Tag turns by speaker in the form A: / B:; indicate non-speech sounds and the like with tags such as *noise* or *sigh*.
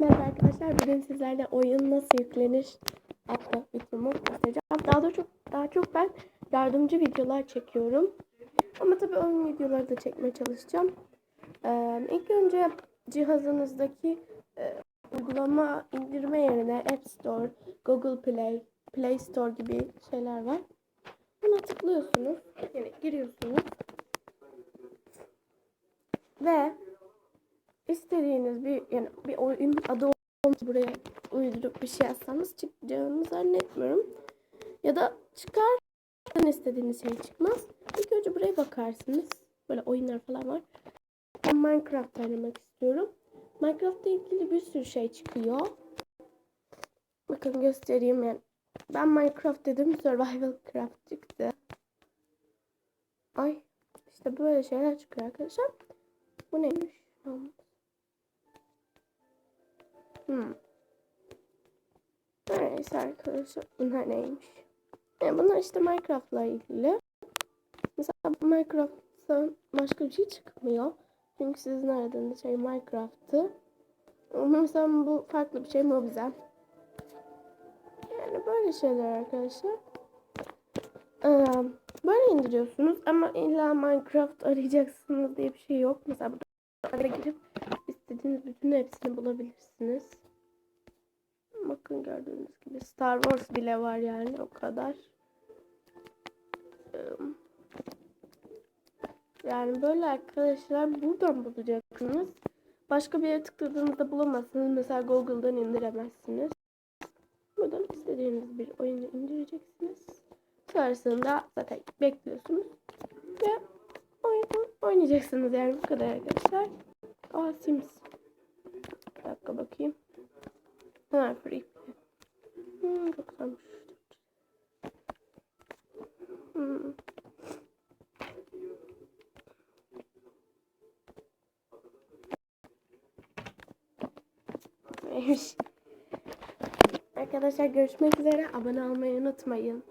A: Merhaba arkadaşlar. Bugün sizlerle oyun nasıl yüklenir adlı videomu göstereceğim. Daha da çok daha çok ben yardımcı videolar çekiyorum. Ama tabii oyun videoları da çekmeye çalışacağım. Ee, ilk önce cihazınızdaki e, uygulama indirme yerine App Store, Google Play, Play Store gibi şeyler var. Buna tıklıyorsunuz. Yani giriyorsunuz. Ve istediğiniz bir yani oyun adı olmuş buraya uydurup bir şey yazsanız çıkacağını zannetmiyorum. Ya da çıkar istediğiniz şey çıkmaz. İlk önce buraya bakarsınız. Böyle oyunlar falan var. Ben Minecraft oynamak istiyorum. Minecraft'la ilgili bir sürü şey çıkıyor. Bakın göstereyim yani. Ben Minecraft dedim Survival Craft çıktı. Ay işte böyle şeyler çıkıyor arkadaşlar. Bu neymiş? Hmm. Neyse arkadaşlar bunlar neymiş? Yani bunlar işte Minecraft'la ilgili. Mesela Minecraft'tan başka bir şey çıkmıyor. Çünkü sizin aradığınız şey Minecraft'tı. Ama mesela bu farklı bir şey Mobizen. Yani böyle şeyler arkadaşlar. Ee, böyle indiriyorsunuz ama illa Minecraft arayacaksınız diye bir şey yok. Mesela burada girip istediğiniz bütün hepsini bulabilirsiniz. Bakın gördüğünüz gibi Star Wars bile var yani o kadar. Yani böyle arkadaşlar buradan bulacaksınız. Başka bir yere tıkladığınızda bulamazsınız. Mesela Google'dan indiremezsiniz. Buradan istediğiniz bir oyunu indireceksiniz. Sonrasında zaten bekliyorsunuz. Ve oyunu oynayacaksınız yani bu kadar arkadaşlar. Aa Sims. Bir dakika bakayım. Ha free. Hmm, çok güzelmiş. Hmm. *laughs* Arkadaşlar görüşmek üzere. Abone olmayı unutmayın.